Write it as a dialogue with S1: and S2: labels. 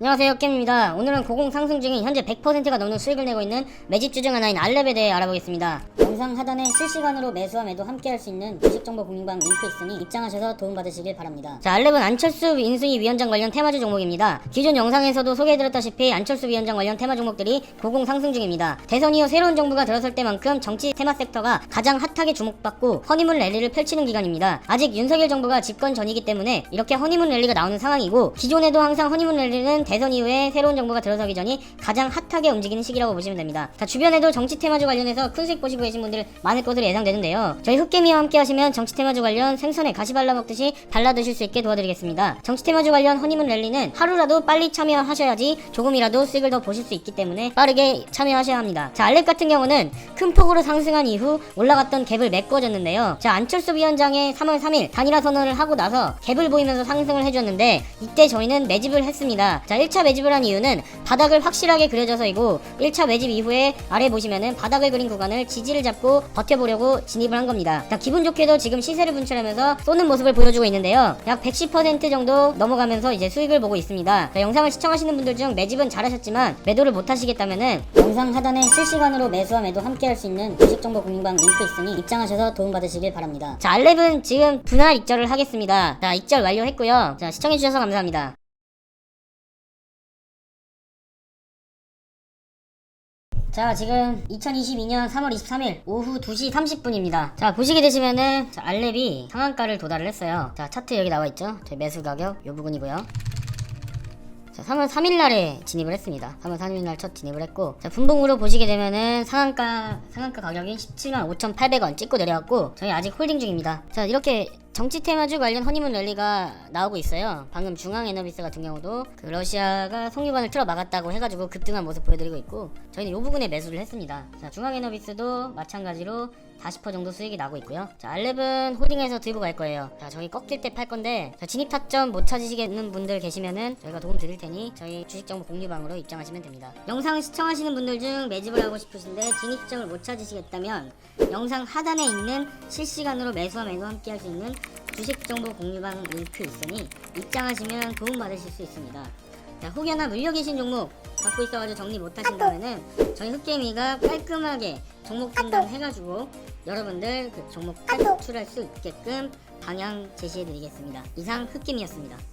S1: 안녕하세요 겜입니다. 오늘은 고공 상승 중인 현재 100%가 넘는 수익을 내고 있는 매집 주 중 하나인 알렙에 대해 알아보겠습니다. 영상 하단에 실시간으로 매수와 매도 함께 할 수 있는 주식정보 공유방 링크 있으니 입장하셔서 도움받으시길 바랍니다. 자 알렙은 안철수 인수위 위원장 관련 테마주 종목입니다. 기존 영상에서도 소개해드렸다시피 안철수 위원장 관련 테마 종목들이 고공 상승 중입니다. 대선 이후 새로운 정부가 들어설 때만큼 정치 테마 섹터가 가장 핫하게 주목받고 허니문 랠리를 펼치는 기간입니다. 아직 윤석열 정부가 집권 전이기 때문에 이렇게 허니문 랠리가 나오는 상황이고 기존에도 항상 허니문 랠리는 대선 이후에 새로운 정부가 들어서기 전이 가장 핫하게 움직이는 시기라고 보시면 됩니다. 자, 주변에도 정치 테마주 관련해서 큰 수익 보시고 계신 분들 많을 것으로 예상되는데요. 저희 흑개미와 함께 하시면 정치 테마주 관련 생선에 가시 발라 먹듯이 발라 드실 수 있게 도와드리겠습니다. 정치 테마주 관련 허니문 랠리는 하루라도 빨리 참여하셔야지 조금이라도 수익을 더 보실 수 있기 때문에 빠르게 참여하셔야 합니다. 자, 알렉 같은 경우는 큰 폭으로 상승한 이후 올라갔던 갭을 메꿔줬는데요. 자, 안철수 위원장의 3월 3일 단일화 선언을 하고 나서 갭을 보이면서 상승을 해줬는데 이때 저희는 매집을 했습니다. 자, 1차 매집을 한 이유는 바닥을 확실하게 그려져서이고 1차 매집 이후에 아래 보시면은 바닥을 그린 구간을 지지를 잡고 버텨보려고 진입을 한 겁니다. 자, 기분 좋게도 지금 시세를 분출하면서 쏘는 모습을 보여주고 있는데요. 약 110% 정도 넘어가면서 이제 수익을 보고 있습니다. 자, 영상을 시청하시는 분들 중 매집은 잘하셨지만 매도를 못 하시겠다면은 영상 하단에 실시간으로 매수와 매도 함께 할 수 있는 주식정보 공유방 링크 있으니 입장하셔서 도움받으시길 바랍니다. 자, 알렙은 지금 분할 익절을 하겠습니다. 자, 익절 완료했고요. 자, 시청해주셔서 감사합니다. 자 지금 2022년 3월 23일 오후 2시 30분입니다. 자 보시게 되시면은 자, 알렙이 상한가를 도달을 했어요. 자 차트 여기 나와 있죠? 제 매수 가격 요 부분이고요. 자 3월 3일 날에 진입을 했습니다. 3월 3일 날 첫 진입을 했고 자 분봉으로 보시게 되면은 상한가 상한가 가격이 17만 5,800원 찍고 내려왔고 저희 아직 홀딩 중입니다. 자 이렇게 정치 테마주 관련 허니문 랠리가 나오고 있어요. 방금 중앙에너비스 같은 경우도 그 러시아가 송유관을 틀어 막았다고 해가지고 급등한 모습 보여드리고 있고 저희는 이 부분에 매수를 했습니다. 자 중앙에너비스도 마찬가지로 40% 정도 수익이 나고 있고요. 자 알렙은 홀딩해서 들고 갈 거예요. 자 저희 꺾일 때 팔 건데 자, 진입 타점 못 찾으시겠는 분들 계시면은 저희가 도움 드릴 테니 저희 주식정보 공유방으로 입장하시면 됩니다. 영상 시청하시는 분들 중 매집을 하고 싶으신데 진입 시점을 못 찾으시겠다면 영상 하단에 있는 실시간으로 매수와 매도 함께 할 수 있는 주식정보 공유방 링크 있으니 입장하시면 도움 받으실 수 있습니다. 자, 혹여나 물려 계신 종목 갖고 있어가지고 정리 못 하신다면은 저희 흑개미가 깔끔하게 종목 분단 해가지고 여러분들 그 종목 탈출할 수 있게끔 방향 제시해 드리겠습니다. 이상 흑개미였습니다.